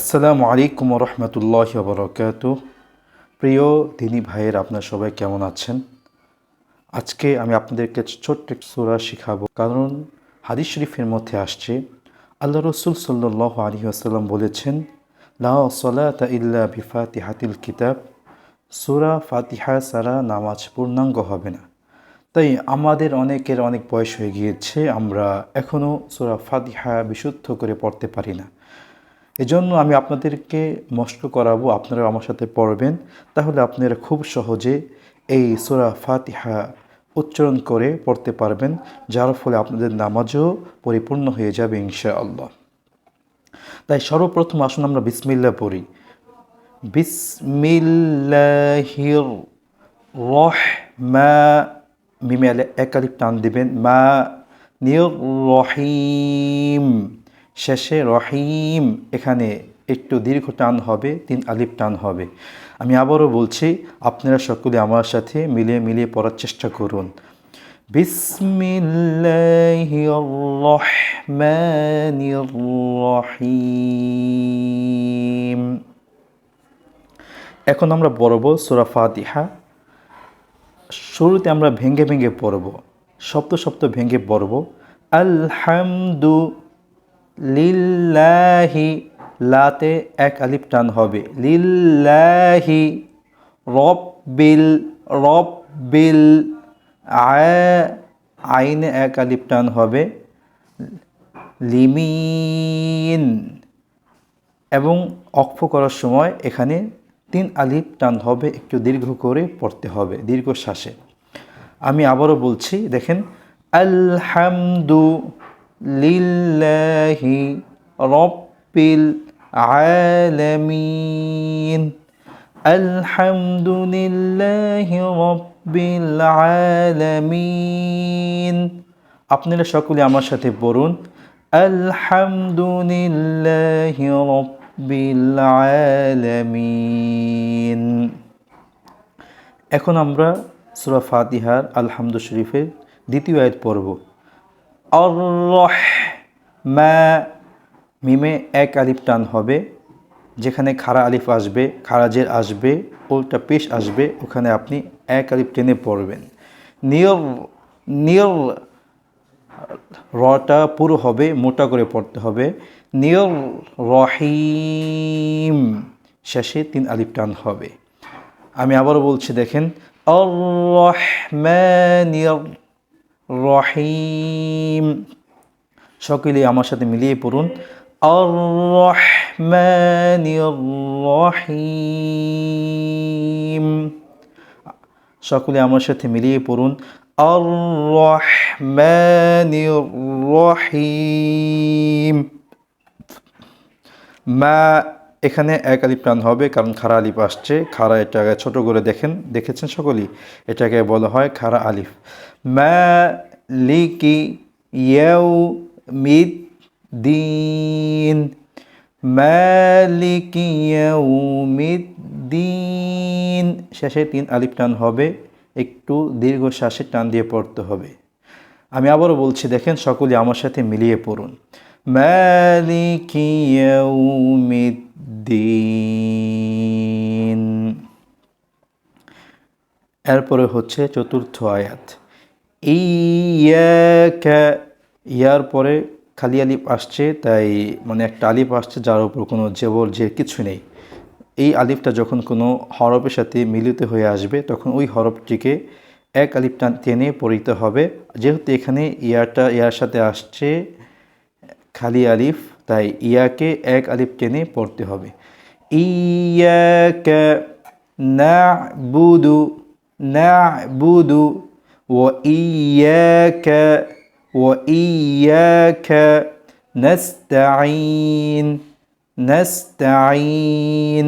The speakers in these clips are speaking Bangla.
আসসালামু আলাইকুম রহমতুল্লাহ বরকাত প্রিয় দিনী ভাইয়ের, আপনার সবাই কেমন আছেন? আজকে আমি আপনাদেরকে ছোট্ট সুরা শিখাবো। কারণ হাদিস শরীফের মধ্যে আসছে আল্লাহ রসুল সাল্লাহ আলী আসাল্লাম বলেছেন, লা সলাতা ইল্লা বিফাতিহাতিল কিতাব। সুরা ফাতিহা সারা নামাজ পূর্ণাঙ্গ হবে না। তাই আমাদের অনেকের অনেক বয়স হয়ে গিয়েছে, আমরা এখনও সুরা ফাতিহা বিশুদ্ধ করে পড়তে পারি না। এজন্য আমি আপনাদেরকে মস্ক করাবো আপনারা আমার সাথে পড়বেন। তাহলে আপনারা খুব সহজে এই সুরা ফাতিহা উচ্চারণ করে পড়তে পারবেন, যার ফলে আপনাদের নামাজও পরিপূর্ণ হয়ে যাবে ইনশা আল্লাহ তাই সর্বপ্রথম আসুন আমরা বিসমিল্লা পড়ি। বিসমিল্লাহির রহমা মিমে একালিপ টান দিবেন মা নির রহিম। শেষে রহিম, এখানে একটু দীর্ঘ টান হবে, তিন আলিফ টান হবে। আমি আবারও বলছি, আপনারা সকলে আমার সাথে মিলিয়ে মিলিয়ে পড়ার চেষ্টা করুন। রহিম। এখন আমরা পড়ব সূরা ফাতিহা। শুরুতে আমরা ভেঙ্গে ভেঙ্গে পড়ব শব্দ শব্দ ভেঙ্গে পড়ব। আলহামদু লিল্লাহি, লাতে এক আলিফ টান হবে। লিল্লাহি রব্বিল রব্বিল আইনে এক আলিফ টান হবে। লিমিন এবং অক্ষ করার সময় এখানে তিন আলিফ টান হবে, একটু দীর্ঘ করে পড়তে হবে দীর্ঘ শ্বাসে আমি আবারও বলছি, দেখেন, আলহামদু লিল্লাহি রব্বিল আলামিন। আলহামদুলিল্লাহি রব্বিল আলামিন। আপনারা সকলে আমার সাথে পড়ুন। আলহামদুলিল্লাহি রব্বিল আলামিন। এখন আমরা সূরা ফাতিহার আলহামদু শরীফের দ্বিতীয় আয়াত পড়ব। আর মা মিমে এক আলিফ টান হবে, যেখানে খাড়া আলিফ আসবে খারাজের আসবে, উল্টা পেশ আসবে, ওখানে আপনি এক আলিফ টেনে পড়বেন। নিয়র নিয়র রটা পুরো হবে, মোটা করে পড়তে হবে। নিয়র রহিম, শেষে তিন আলিফ টান হবে। আমি আবারও বলছি, দেখেন আর রহমানির রহিম। সকলে আমার সাথে মিলিয়ে পড়ুন। আর রহিম সকলে আমার সাথে মিলিয়ে পড়ুন। আর রহিম মা এখানে এক আলিফ টান হবে, কারণ খারা আলিফ আসছে। খারা এটাকে ছোট করে দেখেন, দেখেছেন সকলেই? এটাকে বলা হয় খারা আলিফ। মা লিকি ইউ মিদ দিন। মালিকি দিন। শেষে তিন আলিফ টান হবে, একটু দীর্ঘ শ্বাসে টান দিয়ে পড়তে হবে। আমি আবারও বলছি, দেখেন সকলে আমার সাথে মিলিয়ে পড়ুন। মালিকি দিন। এরপরে হচ্ছে চতুর্থ আয়াত। ইয়ার পরে খালি আলিফ আসছে, তাই মানে একটা আলিফ আসছে যার উপর কোনো জেবর যে কিছু নেই। এই আলিফটা যখন কোনো হরফের সাথে মিলিত হয়ে আসবে, তখন ওই হরফটিকে এক আলিফটা টেনে পড়িতে হবে। যেহেতু এখানে ইয়াটা, ইয়ার সাথে আসছে খালি আলিফ তাই ইয়াকে এক আলিফ টেনে পড়তে হবে ইয়াকা না বুদু না বুদু ও ইয়াকা وإياك نستعين نستعين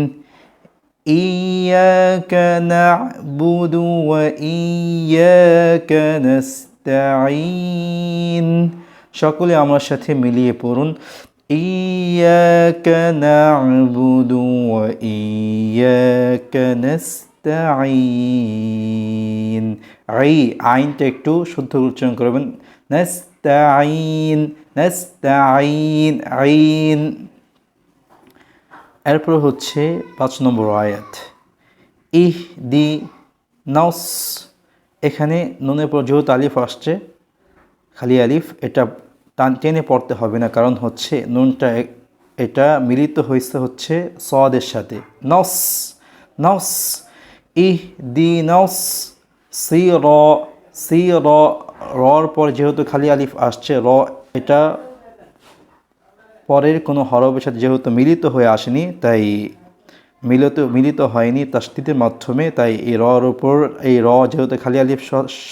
إياك نعبد وإياك نستعين সকলে আমার সাথে মিলিয়ে পড়ুন إياك نعبد وإياك نستعين আই আইনটা একটু শুদ্ধ উচ্চারণ করবেন نستعين نستعين عين এরপর হচ্ছে পাঁচ নম্বর আয়াত ইহ দি নাউস এখানে নুনের পর যেহেতু আলিফ আসছে খালি আলিফ এটা টান টেনে পড়তে হবে না, কারণ হচ্ছে নুনটা এটা মিলিত হয়েছে হচ্ছে সদের সাথে। নস নস, ইহ দি নস, সি র সি র, রর পর যেহেতু খালি আলিফ আসছে, র এটা পরের কোনো হরফের সাথে যেহেতু মিলিত হয়ে আসেনি, তাই মিলিত মিলিত হয়নি তাস্তিদের মাধ্যমে, তাই এই রর উপর, এই র যেহেতু খালি আলিফ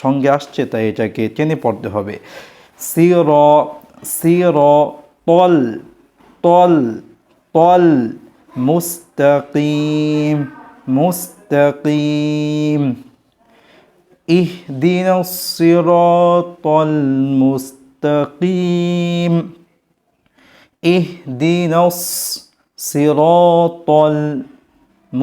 সঙ্গে আসছে, তাই এটাকে টেনে পড়তে হবে। صراط صراط طل طل طل مستقيم مستقيم. اهدنا الصراط المستقيم. اهدنا الصراط المستقيم.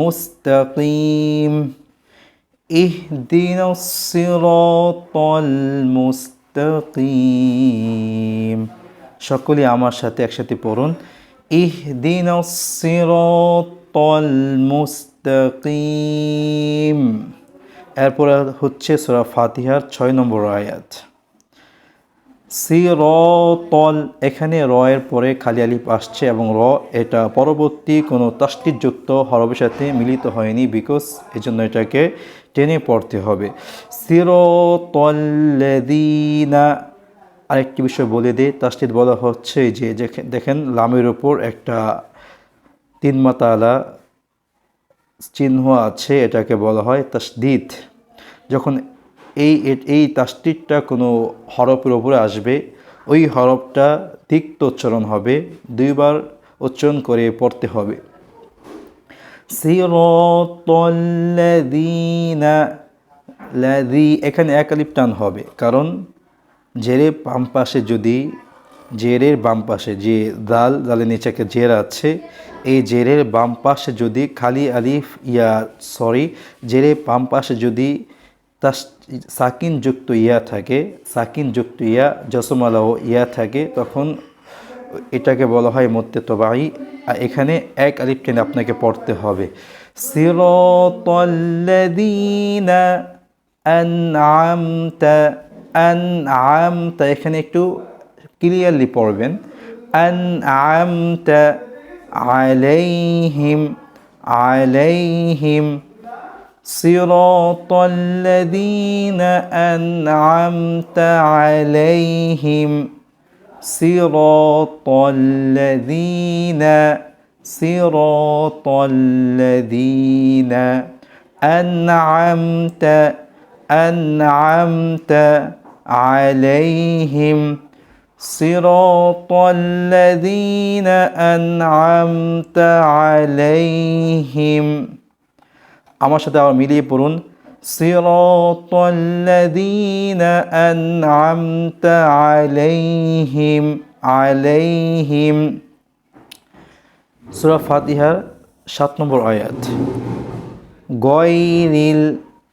اهدنا الصراط المستقيم. সকলে আমার সাথে একসাথে পড়ুন। ইহদিন মুস্তাকিম। এরপর হচ্ছে সূরা ফাতিহার ছয় নম্বর আয়াত। সিরতল, এখানে র এর পরে খালি আলিফ আসছে এবং র এটা পরবর্তী কোনো তাস্তিযুক্ত হরবের সাথে মিলিত হয়নি বিকজ এই জন্য এটাকে টেনে পড়তে হবে। সিরতল্লাদিনা আরেকটি বিষয় বলে দিই তাস্তিদ বলা হচ্ছে যে দেখেন লামের ওপর একটা তিন মাতালা চিহ্ন আছে, এটাকে বলা হয় তাসদিদ। যখন এই এই তাসদিদটা কোনো হরফের ওপরে আসবে, ওই হরফটা তিক্ত উচ্চারণ হবে, দুইবার উচ্চারণ করে পড়তে হবে। সিরতল্লাযীনা, লাযী, এখানে একালিপ টান হবে। কারণ জেরে বাম পাশে যদি, জেরের বাম পাশে যে দাল দালের নিচে একটা জের আছে, এই জেরের বাম পাশে যদি খালি আলিফ, ইয়া, সরি জেরে বাম পাশে যদি সাকিন যুক্ত ইয়া থাকে সাকিন যুক্ত ইয়া জসমালা ও ইয়া থাকে, তখন এটাকে বলা হয় মধ্যে তবাই আর এখানে এক আলিফ টেনে আপনাকে পড়তে হবে সিরতল্লাযীনা আনআমতা আনআমতা এখানে একটু ক্লিয়ারলি পড়বেন আনআমতা আলাইহিম আলাইহিম صراط الذين أنعمت عليهم صراط الذين صراط الذين أنعمت أنعمت عليهم صراط الذين أنعمت عليهم আমার সাথে আবার মিলিয়ে পড়ুন صراط الذين أنعمت عليهم عليهم সূরা ফাতিহার সাত নম্বর আয়াত গয়রিল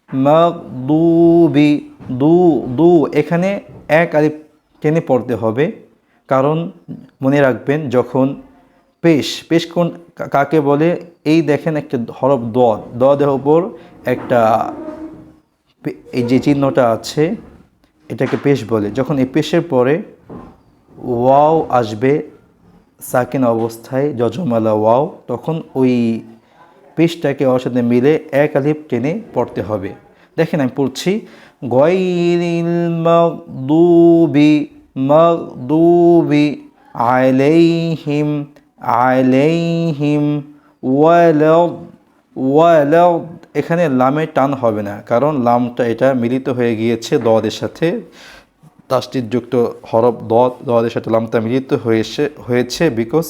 মাগদুবি দু দু এখানে এক আলিফ টেনে পড়তে হবে কারণ মনে রাখবেন যখন পেশ পেশ কোন কা- কাকে বলে এই দেখেন একটা হরফ দ দ দেহ উপর একটা পে- এই যে চিহ্নটা আছে, এটাকে পেশ বলে। যখন এই পেশের পরে ওয়াও আসবে সাকিন অবস্থায় যজমালা ওয়াও, তখন ওই পেশটাকে ওর সাথে মিলে এক আলিফ টেনে পড়তে হবে। দেখেন আমি পড়ছি, গয়রিল মাগদুবি মাগদুবি আলাইহিম আলাইহিম ওয়ালাদ ওয়ালাদ এখানে লামে টান হবে না, কারণ লামটা এটা মিলিত হয়ে গিয়েছে দদের সাথে। তাস্তিযুক্ত হরফ দ দদের সাথে লামটা মিলিত হয়েছে হয়েছে বিকজ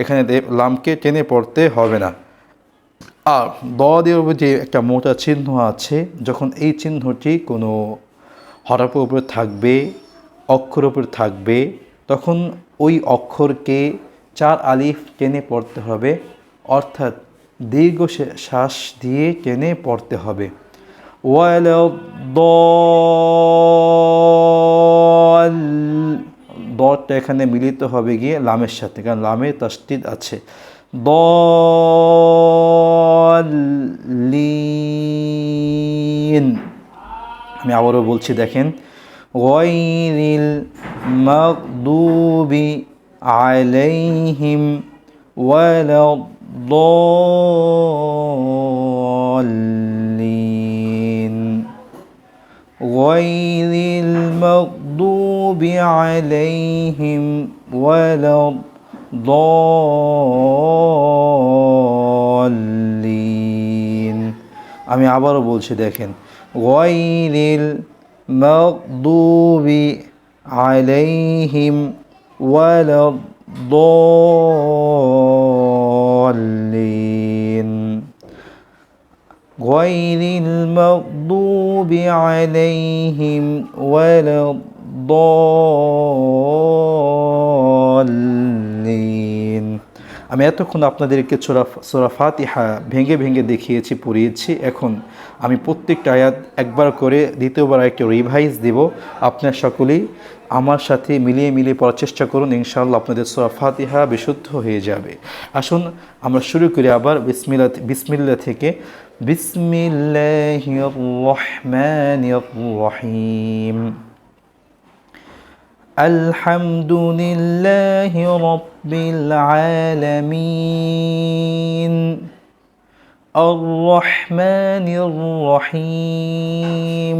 এখানে লামকে টেনে পড়তে হবে না। আর দদের উপর যে একটা মোটা চিহ্ন আছে, যখন এই চিহ্নটি কোনো হরফের উপরে থাকবে অক্ষর উপর থাকবে, তখন ওই অক্ষরকে চার আলিফ টেনে পড়তে হবে, অর্থাৎ দীর্ঘ শ্বাস দিয়ে টেনে পড়তে হবে। ওয়াল দরটা এখানে মিলিত হবে গিয়ে লামের সাথে, কারণ লামে তাস্তিদ আছে। দলিন আমি আবারও বলছি, দেখেন। গয়রিল মাগদুবি আলাইহিম ওয়ালাদ্দাল্লিন غير المغضوب عليهم ولا الضالين আমি আবারও বলছি দেখেন গয়রিল মগদুবি আলাইহিম ওয়ালা ضالين غير المغضوب عليهم ولا الضالين আমি এতক্ষণ আপনাদেরকে সোরা সোরা ফাতিহা ভেঙে ভেঙে দেখিয়েছি পড়িয়েছি এখন আমি প্রত্যেকটা আয়াত একবার করে দ্বিতীয়বার একটা রিভাইজ দিব আপনার সকলেই আমার সাথে মিলিয়ে মিলিয়ে পড়ার চেষ্টা করুন ইনশাআল্লাহ আপনাদের সোরা ফাতিহা বিশুদ্ধ হয়ে যাবে আসুন আমরা শুরু করি আবার বিসমিল্লা বিসমিল্লা থেকে বিসমিল্লাহির রহমানির রহিম الحمد لله رب العالمين الرحمن الرحيم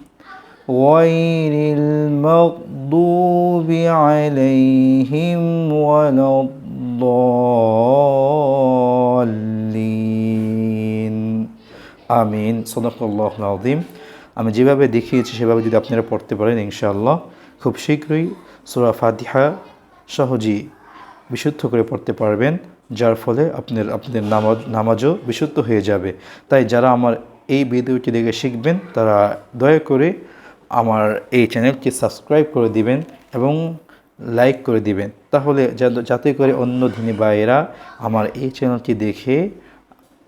غير المغضوب عليهم ولا الضالين আমিন সদাকল্লাহ আদিম আমি যেভাবে দেখিয়েছি সেভাবে যদি আপনারা পড়তে পারেন ইনশাআল্লাহ খুব শীঘ্রই সুরা ফাতিহা সহজেই বিশুদ্ধ করে পড়তে পারবেন যার ফলে আপনার আপনাদের নামাজ নামাজও বিশুদ্ধ হয়ে যাবে তাই যারা আমার এই ভিডিওটি দেখে শিখবেন তারা দয়া করে আমার এই চ্যানেলটি সাবস্ক্রাইব করে দিবেন এবং লাইক করে দিবেন। তাহলে যাতে করে অন্য ধনী ভাইয়েরা আমার এই চ্যানেলটি দেখে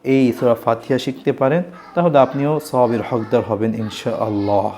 এই সুরা ফাতিহা শিখতে পারেন, তাহলে আপনিও সবের হকদার হবেন ইনশাআল্লাহ।